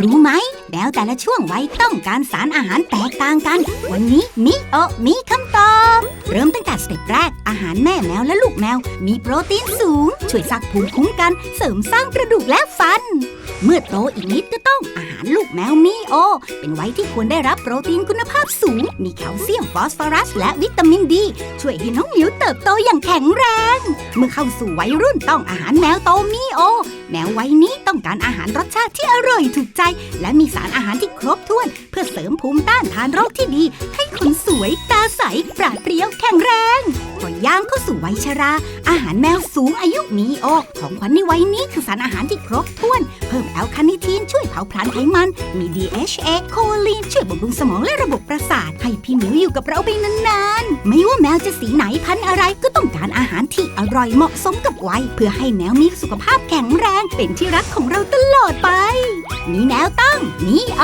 รู้ไหมแมวแต่ละช่วงวัยต้องการสารอาหารแตกต่างกัน วันนี้มิโอมีคำตอบ เริ่มตั้งแต่สเต็ปแรก อาหารแม่แมวและลูกแมว มีโปรตีนสูง ช่วยสร้างภูมิคุ้มกัน เสริมสร้างกระดูกและฟัน เมื่อโตอีกนิดก็ต้องอา ลูกแมวมีโอ เป็นไว้ที่ควรได้รับโปรตีนคุณภาพสูง มีแคลเซียมฟอสฟอรัส และวิตามินดี ช่วยให้น้องหมิวเติบโตอย่างแข็งแรง เมื่อเข้าสู่วัยรุ่นต้องอาหารแมวโตมีโอ แมววัยนี้ต้องการอาหารรสชาติที่อร่อยถูกใจ และมีสารอาหารที่ครบถ้วน เพื่อเสริมภูมิต้านทานโรคที่ดี ให้คนสวยตาใสปราดเปรียวแข็งแรงพอย่างเข้าสู่วัยชรา อาหารแมวสูงอายุมีโอ ของขวัญในวัยนี้คือสารอาหารที่ครบถ้วน เพิ่มแอลคาเนิทีนช่วยเผาผลาญไขมัน มี DHA โคลีนช่วยบำรุงสมองและระบบประสาท ให้พี่หมิวอยู่กับเราไปนานๆ ไม่ว่าแมวจะสีไหนพันธุ์อะไรก็ต้องการอาหารที่อร่อยเหมาะสมกับวัยเพื่อให้แมวมีสุขภาพแข็งแรง เป็นที่รักของเราตลอดไป มีแมวต้องมีโอ